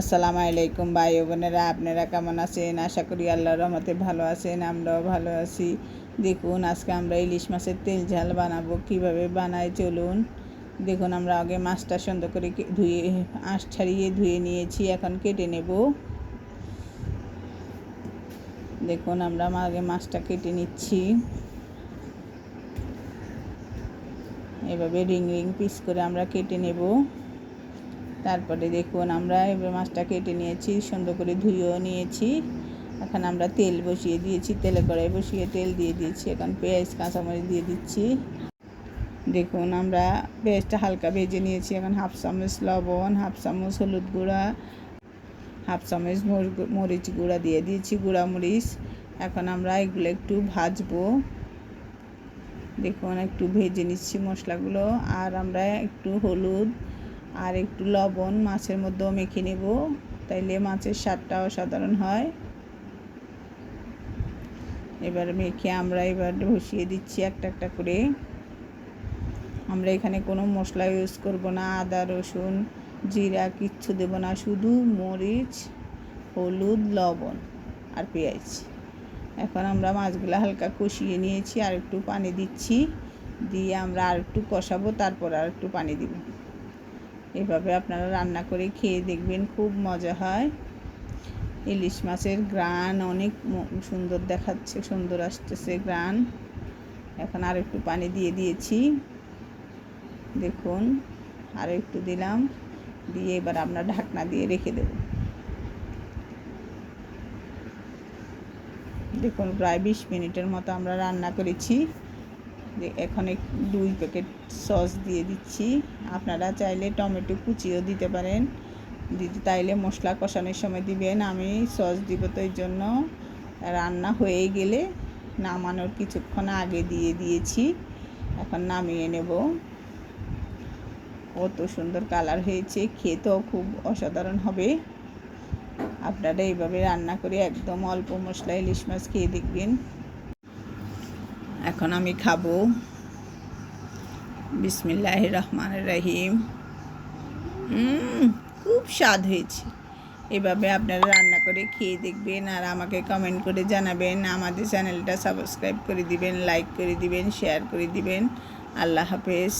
আসসালামু আলাইকুম ভাই ও বোনেরা, আপনারা কেমন আছেন? আশা করি আল্লাহর রহমতে ভালো আছেন, আমরাও ভালো আছি। দেখুন, আজকে আমরা ইলিশ মাছের তেল ঝাল বানাবো। কীভাবে বানাই চলুন। দেখুন, আমরা আগে মাছটা সুন্দর করে ধুয়ে, আঁশ ছাড়িয়ে ধুয়ে নিয়েছি, এখন কেটে নেব। দেখুন, আমরা আগে মাছটা কেটে নিচ্ছি। এভাবে রিং রিং পিস করে আমরা কেটে নেব। তারপরে দেখুন আমরা এবার মাছটা কেটে নিয়েছি, সুন্দর করে ধুয়েও নিয়েছি। এখন আমরা তেল বসিয়ে দিয়েছি তেলে কড়াই বসিয়ে তেল দিয়ে দিয়েছি। এখন পেঁয়াজ, কাঁচামরিচ দিয়ে দিচ্ছি। দেখুন আমরা পেঁয়াজটা হালকা ভেজে নিয়েছি। এখন হাফ চামচ লবণ, হাফ চামচ হলুদ গুঁড়া, হাফ চামচ মরিচ গুঁড়া দিয়ে দিয়েছি, গুঁড়া মরিচ। এখন আমরা এগুলো একটু ভাজবো। দেখুন একটু ভেজে নিচ্ছি মশলাগুলো। আর আমরা একটু হলুদ আর একটু লবণ, মাছের মধ্যেও মেখে নেব। তাইলে মাছের স্বাদটা অসাধারণ হয়। এবার মেখে আমরা এবার বসিয়ে দিচ্ছি একটা একটা করে। আমরা এখানে কোনো মশলা ইউজ করব না। আদা, রসুন, জিরা কিচ্ছু দেব না। শুধু মরিচ, হলুদ, লবণ আর পেঁয়াজ। এখন আমরা মাছগুলো হালকা কষিয়ে নিয়েছি। আর একটু পানি দিচ্ছি। দিয়ে আমরা আর একটু কষাবো, তারপর আর একটু পানি দিব। এভাবে আপনারা রান্না করে খেয়ে দেখবেন, খুব মজা হয়। ইলিশ মাছের গ্রান অনেক সুন্দর দেখাচ্ছে, সুন্দর আসতেছে গ্রান এখন আর একটু পানি দিয়ে দিয়েছি। দেখুন, আর একটু দিলাম, দিয়ে এবার আমরা ঢাকনা দিয়ে রেখে দেব। দেখুন, প্রায় বিশ মিনিটের মতো আমরা রান্না করেছি। এখন দুই প্যাকেট সস দিয়ে দিচ্ছি। আপনারা চাইলে টমেটো কুচিও দিতে পারেন। দিতে তাইলে মশলা কষানোর সময় দিবেন। আমি সস দিব তো এই জন্য। রান্না হয়ে গেলে নামানোর কিছুক্ষণ আগে দিয়ে দিয়েছি। এখন নামিয়ে নেব। কত সুন্দর কালার হয়েছে। খেতেও খুব অসাধারণ হবে। আপনারা এইভাবে রান্না করে একদম অল্প মশলা ইলিশ মাছ খেয়ে দেখবেন। এখন আমি খাব। বিসমিল্লাহ রহমান রহিম খুব স্বাদ হয়েছে। এভাবে আপনারা রান্না করে খেয়ে দেখবেন আর আমাকে কমেন্ট করে জানাবেন। আমাদের চ্যানেলটা সাবস্ক্রাইব করে দিবেন লাইক করে দিবেন শেয়ার করে দিবেন। আল্লাহ হাফেজ।